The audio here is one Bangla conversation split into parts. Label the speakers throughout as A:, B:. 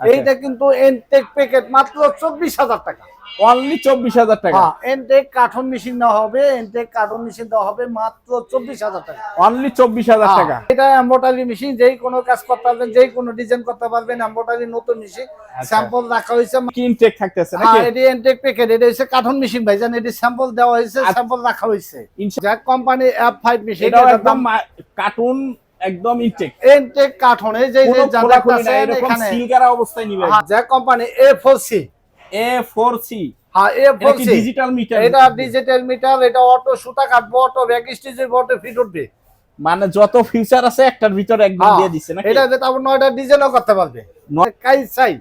A: এইটা কিন্তু এনটেক প্যাকেট মাত্র চব্বিশ হাজার টাকা।
B: অনলি চব্বিশ হাজার টাকা?
A: এনটেক কার্টন মেশিন দেওয়া হবে এনটেক কার্টন মেশিন দেওয়া হবে মাত্র চব্বিশ হাজার টাকা।
B: অনলি চব্বিশ হাজার
A: হ্যাঁ,
B: টাকা?
A: এটা এম্বোটারি মেশিন যেই কোনো কাজ করতে পারবেন যেই কোনো ডিজাইন করতে পারবেন এম্বোটারি নতুন মেশিন
B: আচ্ছা।
A: স্যাম্পল রাখা হয়েছে
B: কি ইনটেক থাকতেছে
A: হ্যাঁ
B: নাকি?
A: এটি এনটেক প্যাকেট এটা হচ্ছে কার্টন মেশিন ভাইজান এটি স্যাম্পল দেওয়া হয়েছে
B: আচ্ছা।
A: স্যাম্পল রাখা হয়েছে। Jack company F five machine
B: একদম কার্টুন একদম ইনটেক
A: এই যে যা দেখতাছেন এখানে
B: অবস্থায় নিবে
A: company A four C
B: A four C
A: হ্যাঁ এ
B: এটা
A: ফোর
B: কি
A: সি
B: ডিজিটাল মিটার
A: এটা ডিজিটাল মিটার এটা অটো সুতা কাটবো অটো ব্যাক স্টিচের অটো ফিট উঠবে।
B: মানে যত ফিচার আছে একটার ভিতরে একদম
A: হ্যাঁ,
B: দিয়ে নাকি?
A: এটা যে তারপর নয়টা ডিজাইনও করতে পারবে। কাইসাই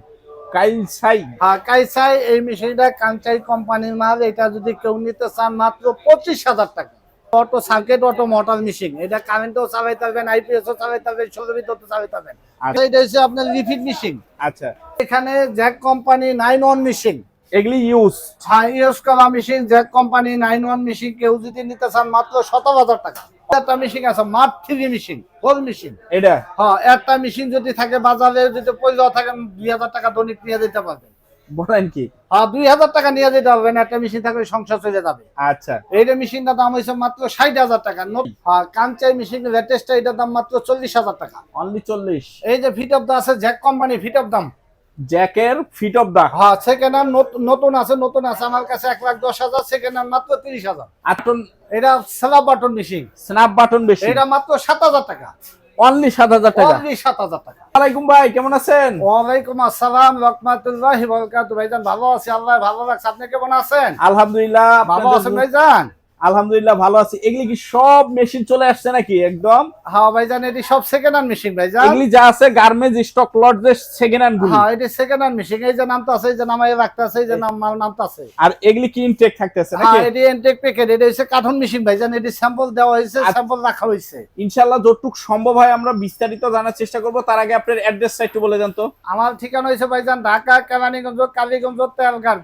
B: সাই।
A: হ্যাঁ কাইসাই এই মেশিনটা কাঞ্চাই কোম্পানির মাল এটা যদি কেউ নিতে চান মাত্র পঁচিশ হাজার টাকা। Auto circuit auto motor machine এটা কারেন্টও চালাইতে পারবেন আইপিএসও চালাইতে পারবেন ষোলো বিদ্যুৎ চালাইতে পারবেন।
B: আচ্ছা।
A: এটা হচ্ছে আপনার মেশিন
B: আচ্ছা।
A: এখানে Jack company nine one machine
B: এগুলি ইউজ
A: হ্যাঁ ইউজ করা machine Jack company nine one machine কেউ যদি নিতে চান মাত্র সতেরো হাজার টাকা। একটা মেশিন আছে মাঠ থ্রি মেশিন ফোর মেশিন
B: এটা?
A: হ্যাঁ একটা মেশিন যদি থাকে বাজারে যদি পয়সা থাকে দুই হাজার টাকা দৈনিক নিয়ে যেতে পারবেন।
B: বলেন কি?
A: হ্যাঁ দুই হাজার টাকা নিয়ে যেতে একটা মেশিন থাকলে সংসার চলে যাবে।
B: আচ্ছা।
A: এইটা মেশিনটার দাম হয়েছে মাত্র ষাট হাজার টাকা। হ্যাঁ কাঞ্চাই মেশিন লেটেস্ট এটার দাম মাত্র চল্লিশ হাজার টাকা।
B: অনলি চল্লিশ।
A: এই যে ফিট অফ দা আছে জ্যাক কোম্পানি ফিট অফ দাম।
B: জ্যাকের ফিট অফ দা
A: হ্যাঁ সেকেন্ড হ্যান্ড নতুন আছে নতুন আছে। আমার কাছে এক লাখ দশ হাজার সেকেন্ড হ্যান্ড মাত্র তিরিশ হাজার। এটা snap button machine
B: snap button machine
A: এটা মাত্র সাত হাজার টাকা।
B: অনলি সাত হাজার টাকা।
A: অনলি সাত হাজার টাকা।
B: ওয়ালাইকুম ভাই কেমন আছেন?
A: ওয়ালাইকুম আসসালাম রহমাতুল্লাহ বরকাত ভাইজান ভালো আছি আল্লাহ ভালো রাখছে। আপনি কেমন আছেন?
B: আলহামদুলিল্লাহ
A: ভালো আছেন ভাইজান?
B: আলহামদুলিল্লাহ ভালো আছি। এগুলি কি সব মেশিন চলে আসছে নাকি? একদম?
A: হ্যাঁ ভাইজান এটি সব সেকেন্ড হ্যান্ড মেশিন ভাইজান।
B: এগুলি যা আছে গার্মেন্টস স্টক লট যে সেকেন্ড হ্যান্ড গুলি।
A: হ্যাঁ এটি সেকেন্ড হ্যান্ড মেশিন এই যে নামটা আছে এই যে নামাই রাখতে আছে এই যে নাম মাল নামটা আছে।
B: আর এগুলি কি ইনটেক থাকতেছে নাকি?
A: হ্যাঁ এটি এনটেক প্যাকেট এটি হচ্ছে কার্টন মেশিন ভাইজান। এটি স্যাম্পল দেওয়া হয়েছে
B: আচ্ছা।
A: স্যাম্পল রাখা হয়েছে।
B: ইনশাআল্লাহ যতটুক সম্ভব হয় আমরা বিস্তারিত জানার চেষ্টা করব। তার আগে আপনার অ্যাড্রেসটা একটু বলে দেন তো।
A: আমার ঠিকানা হয়েছে ভাইজান Dhaka Keraniganj Kaliganj Telghat.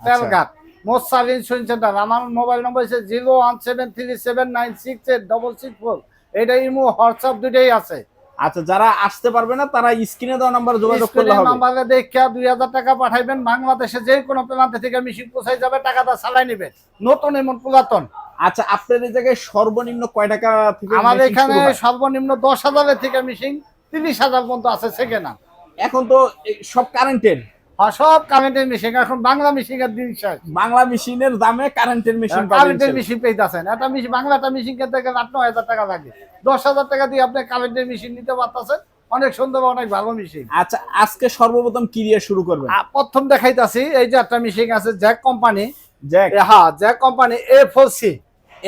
A: Telghat. Most service centre. আমার মোবাইল নম্বর হচ্ছে zero one seven three seven nine six eight double six four. এটা ইমো হোয়াটসঅ্যাপ দুটোই আছে।
B: আচ্ছা যারা আসতে পারবে না তারা স্ক্রিনে দেওয়া নাম্বার যোগাযোগ করলে হবে।
A: নাম্বারে দেখে দুই হাজার টাকা পাঠাইবেন। বাংলাদেশে যে কোনো প্রান্ত থেকে মেশিন পৌঁছাই যাবে টাকাটা চালাই নেবেন। নতুন এমন পুরাতন।
B: আচ্ছা আপনার এই জায়গায় সর্বনিম্ন কয় টাকা থেকে
A: আমাদের এখানে সর্বনিম্ন দশ হাজারের থেকে মেশিন তিরিশ হাজার পর্যন্ত আছে সেকেন্ড
B: এখন তো সব কারেন্টের
A: সব কারেন্টের মেশিন এখন বাংলা মেশিনের দিন শেষ।
B: বাংলা মেশিনের দামে কারেন্টের মেশিন
A: কারেন্টের মেশিন পেয়েছেন একটা মেশিন বাংলাটা মেশিন কিনতে গেলে আট নয় হাজার টাকা লাগে। দশ হাজার টাকা দিয়ে আপনি কারেন্টের মেশিন নিতে পারতেছেন। অনেক সুন্দর অনেক ভালো মেশিন
B: আচ্ছা আজকে সর্বপ্রথম কি দিয়ে শুরু করবেন?
A: প্রথম দেখাইতাছি এই যে একটা মেশিন আছে জ্যাক কোম্পানি
B: জ্যাক
A: হ্যাঁ Jack company A four C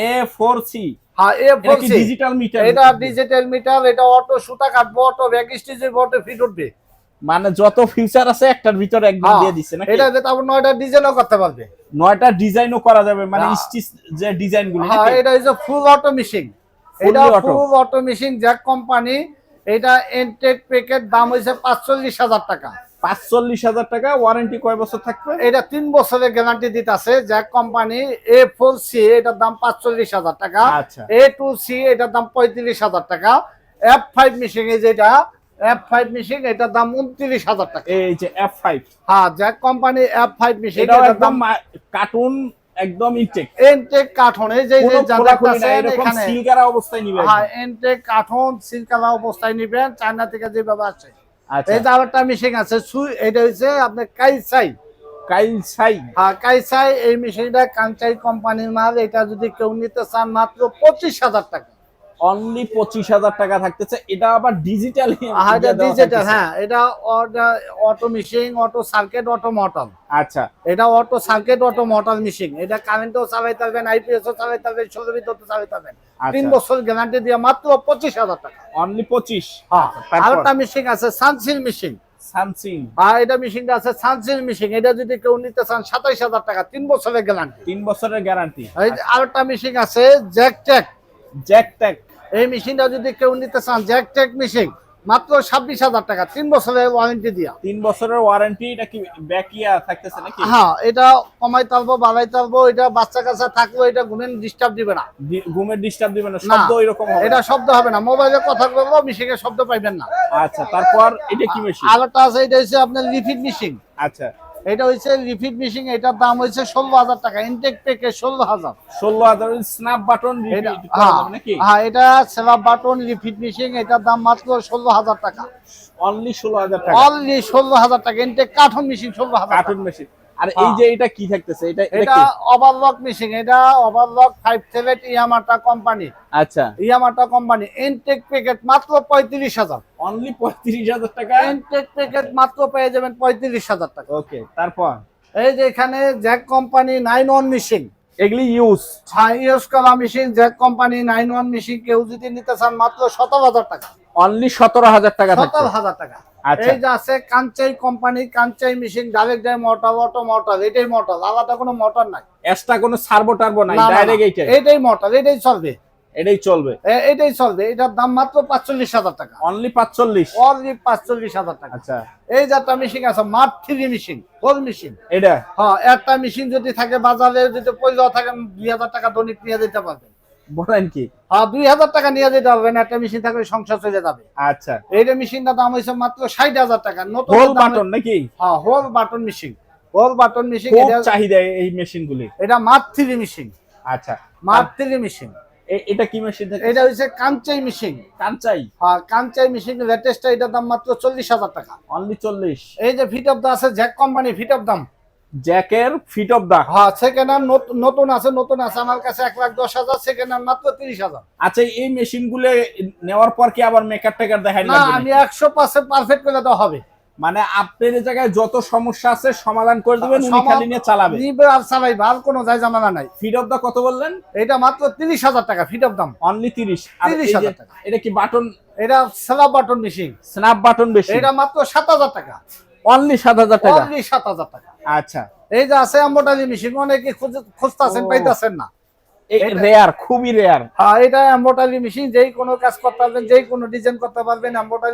B: A four C
A: হ্যাঁ এ
B: এটা
A: ফোর সি
B: ডিজিটাল মিটার
A: এটা ডিজিটাল মিটার এটা অটো সুতা কাটবো অটো ব্যাক স্টিচের অটো ফিট উঠবে।
B: মানে যত ফিচার আছে একটার ভিতরে একদম
A: হ্যাঁ,
B: দিয়ে দিচ্ছে নাকি?
A: এটা যে তারপর নয়টা ডিজাইনও করতে পারবে।
B: নয়টা ডিজাইনও করা যাবে মানে
A: হ্যাঁ।
B: স্টিচ যে ডিজাইনগুলো
A: হ্যাঁ এটা হচ্ছে ফুল অটো মেশিন এটা full auto machine jack company এটা এনটেক প্যাকেট দাম পাঁচচল্লিশ হাজার টাকা।
B: পাঁচচল্লিশ হাজার টাকা ওয়ারেন্টি কয় বছর থাকবে?
A: এটা তিন বছরের গ্যারান্টি দিতেছে Jack company A four C এটার দাম পাঁচচল্লিশ হাজার টাকা।
B: আচ্ছা।
A: এ টু সি এটার দাম পঁয়ত্রিশ হাজার টাকা। এফ ফাইভ মেশিন যেটা এফ ফাইভ মেশিন এটার দাম উনত্রিশ হাজার টাকা।
B: এই যে এফ ফাইভ
A: হ্যাঁ Jack company F five machine এটার দাম
B: কার্টুন একদম ইনটেক
A: কাঠন এই যে যা দেখতাছেন
B: এরকম
A: এখানে
B: সিলগারা অবস্থায় নিবে
A: হ্যাঁ এনটেক কাঠন সিলকালা অবস্থায় নিবেন চায়না থেকে যেভাবে আসে।
B: আচ্ছা।
A: এই যে আরেকটা মেশিন আছে সুই এটা হচ্ছে আপনার কাইসাই
B: কাইল সাই
A: হ্যাঁ কাইসাই এই মেশিনটা কাঞ্চাই কোম্পানির মাল এটা যদি কেউ নিতে চান মাত্র পঁচিশ হাজার টাকা।
B: অনলি পঁচিশ হাজার টাকা থাকতেছে। এটা আবার ডিজিটাল
A: ডিজিটাল হ্যাঁ এটা auto machine auto circuit auto motor
B: আচ্ছা।
A: এটা auto circuit auto motor machine এটা কারেন্টও চালাইতে পারবেন আইপিএসও চালাইতে পারবেন ষোলো বিদ্যুৎ চালাইতে পারবেন। তিন
B: আচ্ছা
A: বছর গ্যারান্টি দিয়ে মাত্র পঁচিশ হাজার টাকা।
B: অনলি পঁচিশ।
A: হ্যাঁ? আরেকটা মেশিন আছে সানসিল মেশিন
B: স্যামসিং
A: আর এটা মেশিনটা আছে সানসিল মেশিন এটা যদি কেউ নিতে চান সাতাইশ হাজার টাকা তিন বছরের গ্যারান্টি
B: তিন বছরের গ্যারান্টি
A: আরেকটা মেশিন আছে এই মেশিনটা যদি কেউ নিতে চান জ্যাক ট্যাক মেশিন মাত্র ছাব্বিশ হাজার টাকা তিন বছরের ওয়ারেন্টি দিয়া।
B: তিন বছরের ওয়ারেন্টি এটা কি ব্যাকিয়া থাকতেছে নাকি?
A: হ্যাঁ এটা কমাই তারবো বাড়াই তারবো এটা বাচ্চা কাচ্চা থাকলেও এটা ঘুমের ডিস্টার্ব দিবে না।
B: ঘুমের ডিস্টার্ব দিবে না শব্দ এরকম হবে।
A: এটা শব্দ হবে না মোবাইলে কথা বলব মিশিংয়ের শব্দ পাইবেন না।
B: আচ্ছা তারপর এটা কি মেশিন
A: একটা আছে এটা হচ্ছে আপনার রিফিট মিশিং
B: আচ্ছা।
A: এটা হচ্ছে রিফিট মেশিন এটার দাম হচ্ছে ষোলো হাজার টাকা ইনটেক প্যাকে ষোলো হাজার
B: ষোলো হাজার স্ন্যাপ বাটন
A: হ্যাঁ হ্যাঁ এটা স্ন্যাপ বাটন রিফিট মেশিন এটার দাম মাত্র ষোলো হাজার টাকা।
B: অনলি ষোলো হাজার টাকা।
A: অনলি ষোলো হাজার টাকা ইনটেক কার্টন মেশিন ষোলো হাজার
B: কার্টুন মেশিন আর এই
A: হ্যাঁ।
B: যে এটা কি থাকতেছে? এটা এটা
A: ওভারলক মিশিং এটা overlock five seven Yamata company
B: আচ্ছা।
A: ইয়ামাটা কোম্পানি ইনটেক প্যাকেট মাত্র পঁয়ত্রিশ হাজার।
B: অনলি পঁয়ত্রিশ হাজার টাকা?
A: ইনটেক প্যাকেট মাত্র পেয়ে যাবেন পঁয়ত্রিশ হাজার টাকা।
B: ওকে তারপর?
A: এই যে এখানে Jack company nine one machine
B: এগুলি ইউজ
A: হ্যাঁ ইউজ করা machine Jack company nine one machine কেউ যদি নিতে চান মাত্র সতেরো হাজার টাকা।
B: অনলি সতেরো হাজার টাকা
A: সতেরো হাজার টাকা।
B: আচ্ছা।
A: এই যে আছে Kansai company Kansai machine direct যায় মোটর অটো মোটর এটাই মোটর আলাদা কোনো মোটর নাই।
B: এক্সট্রা কোনো সার্বো টার্বো নাই। ডাইরেক্ট এইটাই।
A: এটাই মোটর এটাই চলবে।
B: এটাই চলবে।
A: এটাই চলবে এটার দাম মাত্র পাঁচচল্লিশ হাজার টাকা।
B: অনলি পাঁচচল্লিশ।
A: অনলি পাঁচচল্লিশ হাজার টাকা।
B: আচ্ছা।
A: এই যে একটা মেশিন আছে মাঠ থ্রি মেশিন ফোর মেশিন
B: এটা?
A: হ্যাঁ একটা মেশিন যদি থাকে বাজারে যদি পয়সা থাকে দুই হাজার টাকা দৈনিক নিয়ে যেতে পারবেন
B: বলেন কি?
A: হ্যাঁ দুই হাজার টাকা নিয়ে যেতে পারবেন একটা মেশিন থাকলে সংসার চলে যাবে।
B: আচ্ছা।
A: এইটা মেশিনটার দাম হয়েছে মাত্র ষাট হাজার টাকা নতুন
B: হোল বাটন নাকি?
A: হ্যাঁ hole button machine hole button machine এটা
B: চাহিদা এই মেশিন গুলি।
A: এটা থ্রি মেশিন
B: আচ্ছা।
A: থ্রি মেশিন
B: এটা কি মেশিন
A: এটা হচ্ছে কাঞ্চাই মেশিন
B: কাঞ্চাই?
A: হ্যাঁ কাঞ্চাই মেশিন লেটেস্ট এটার দাম মাত্র চল্লিশ হাজার টাকা।
B: অনলি চল্লিশ।
A: এই যে ফিট অফ দা আছে জ্যাক কোম্পানি ফিট অফ দাম।
B: জ্যাকের ফিট অফ দা
A: হ্যাঁ সেকেন্ড হ্যান্ড নতুন আছে নতুন আছে। আমার কাছে এক লাখ দশ হাজার সেকেন্ড হ্যান্ড মাত্র তিরিশ হাজার।
B: আচ্ছা এই মেশিনগুলো নেওয়ার পর কি আবার মেকার টেকার দেখাই
A: না আমি একশো পার্সেন্ট পারফেক্ট করে দেওয়া হবে।
B: মানে আপনার জায়গায় যত সমস্যা আছে সমাধান করে দিবেন উনি খালি নিয়ে চালাবে।
A: নিবে আর চালাইবে আর কোনো যায় জামানা নাই।
B: ফিট অফ দা কত বললেন?
A: এটা মাত্র তিরিশ হাজার টাকা ফিট অফ দাম।
B: অনলি তিরিশ।
A: 30,000 টাকা।
B: এটা কি বাটন
A: এটা snap button machine
B: snap button machine
A: এটা মাত্র সাত হাজার টাকা।
B: অনলি সাত হাজার টাকা।
A: অনলি সাত হাজার টাকা।
B: আচ্ছা
A: এই যে আছে এম্বোটারি মেশিন অনেকে খুঁজে- খুঁজতাছেন। পাইতাছেন না
B: রেয়ার খুবই রেয়ার
A: হ্যাঁ এটা মেশিন যেই কোনো কাজ করতে পারবেন যেই কোনো ডিজাইন করতে পারবেন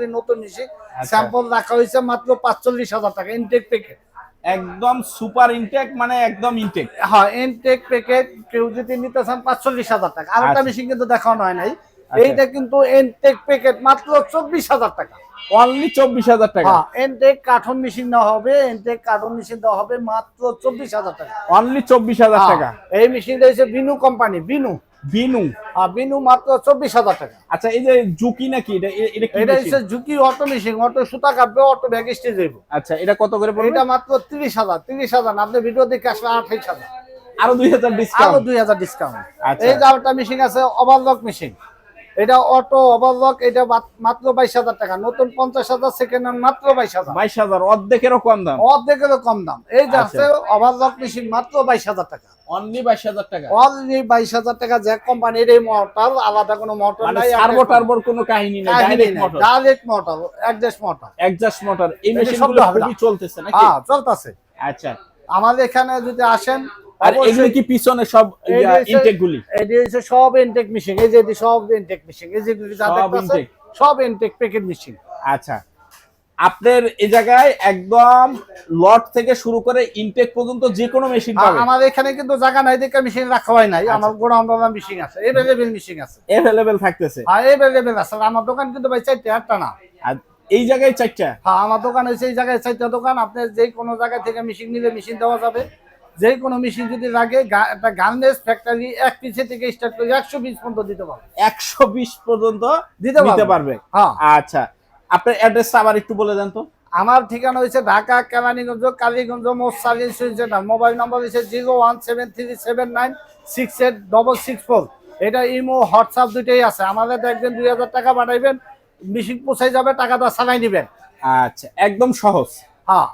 A: নতুন মেশিন
B: আচ্ছা।
A: স্যাম্পল রাখা হয়েছে মাত্র পাঁচচল্লিশ হাজার টাকা ইনটেক প্যাকেট
B: একদম সুপার ইনটেক মানে একদম ইনটেক
A: হ্যাঁ ইনটেক প্যাকেট কেউ যদি নিতে চান পাঁচচল্লিশ হাজার টাকা আর একটা
B: আচ্ছা।
A: মেশিন কিন্তু দেখানো হয় নাই
B: আচ্ছা।
A: এইটা কিন্তু ইনটেক প্যাকেট মাত্র চব্বিশ হাজার টাকা।
B: অনলি চব্বিশ হাজার টাকা?
A: হ্যাঁ ইনটেক কার্টন মেশিন দেওয়া হবে ইনটেক কার্টন মেশিন দেওয়া হবে মাত্র চব্বিশ হাজার টাকা।
B: অনলি চব্বিশ হাজার টাকা?
A: হ্যাঁ, এই মেশিনটা হচ্ছে বিনু কোম্পানি বিনু
B: বিনু
A: আর বিনু মাত্র চব্বিশ হাজার টাকা।
B: আচ্ছা এই যে জুকি নাকি এটা এটা?
A: হচ্ছে ঝুঁকি অটো মেশিন অটো সুতা কাটবে অটো ব্যাগ স্টেজ দেব
B: আচ্ছা এটা কত করে পড়বে?
A: এটা মাত্র তিরিশ হাজার তিরিশ হাজার আপনি ভিডিও দেখে আসলে আঠাইশ হাজার।
B: আরও দুই হাজার
A: আরও
B: ডিসকাউন্ট
A: দুই হাজার ডিসকাউন্ট
B: আচ্ছা।
A: এই যে আরেকটা মেশিন আছে ওভারলক মেশিন এটা অটো ওভারলক এটা মাত্র বাইশ হাজার টাকা। নতুন পঞ্চাশ হাজার সেকেন্ড হ্যান্ড মাত্র বাইশ হাজার।
B: বাইশ হাজার অর্ধেকেরও কম দাম।
A: অর্ধেকেরও কম দাম। এই যাচ্ছে। ওভারলক মেশিন মাত্র বাইশ হাজার টাকা।
B: অনলি বাইশ হাজার টাকা।
A: অনলি বাইশ হাজার টাকা জ্যাক কোম্পানির এই মোটর আলাদা কোনো মোটর
B: মানে
A: নাই
B: টার্বোর কোনো কাহিনী নেই ডাইরেক্ট মোটর
A: ডাইরেক্ট মোটর
B: এই। খুবই চলতেছে নাকি?
A: হ্যাঁ চলতেছে।
B: আচ্ছা।
A: আমাদের এখানে যদি আসেন
B: আর এগুলো কি পিছনে সব ইনটেক গুলি?
A: এটি হচ্ছে সব ইনটেক মেশিন এই যে সব ইনটেক মেশিন এই যা
B: সব intake।
A: সব ইনটেক প্যাকেট মেশিন
B: আচ্ছা। আপনার এই জায়গায় একদম লট থেকে শুরু করে ইনটেক পর্যন্ত যে কোনো মেশিন পাবে
A: আমাদের এখানে কিন্তু জায়গা নাই দেখে মেশিন রাখা হয় নাই।
B: আচ্ছা।
A: আমার গোড়াম বাবা মেশিন আছে এভেলেবেল মেশিন আছে।
B: অ্যাভেলেবেল থাকতেছে।
A: হ্যাঁ এভেলেবেল আছে। আমার দোকান কিন্তু ভাই চারটে আটটা না।
B: এই জায়গায় চারটা?
A: হ্যাঁ আমার দোকান হচ্ছে এই জায়গায় চারটা দোকান। আপনি যে কোনো জায়গা থেকে মেশিন নিলে মেশিন দেওয়া যাবে। যে কোনো মেশিন যদি লাগে একটা গার্মেন্টস ফ্যাক্টরি এক পিছে থেকে স্টার্ট করে একশো বিশ পর্যন্ত দিতে পারবে।
B: একশো বিশ পর্যন্ত
A: দিতে
B: পারবে।
A: হ্যাঁ।
B: আচ্ছা আপনার অ্যাড্রেসটা আবার একটু বলে দেন তো।
A: আমার ঠিকানা হচ্ছে ঢাকা কেরানীগঞ্জ কালীগঞ্জ মোসালিন সুইজেন্টার মোবাইল নম্বর হচ্ছে zero one seven three seven nine six eight double six four. এটা ইমো হোয়াটসঅ্যাপ দুটোই আছে। আমাদের দেখবেন দুই হাজার টাকা পাঠাইবেন মেশিন পৌঁছাই যাবে টাকাটা চালাই নিবেন।
B: আচ্ছা একদম সহজ।
A: হ্যাঁ।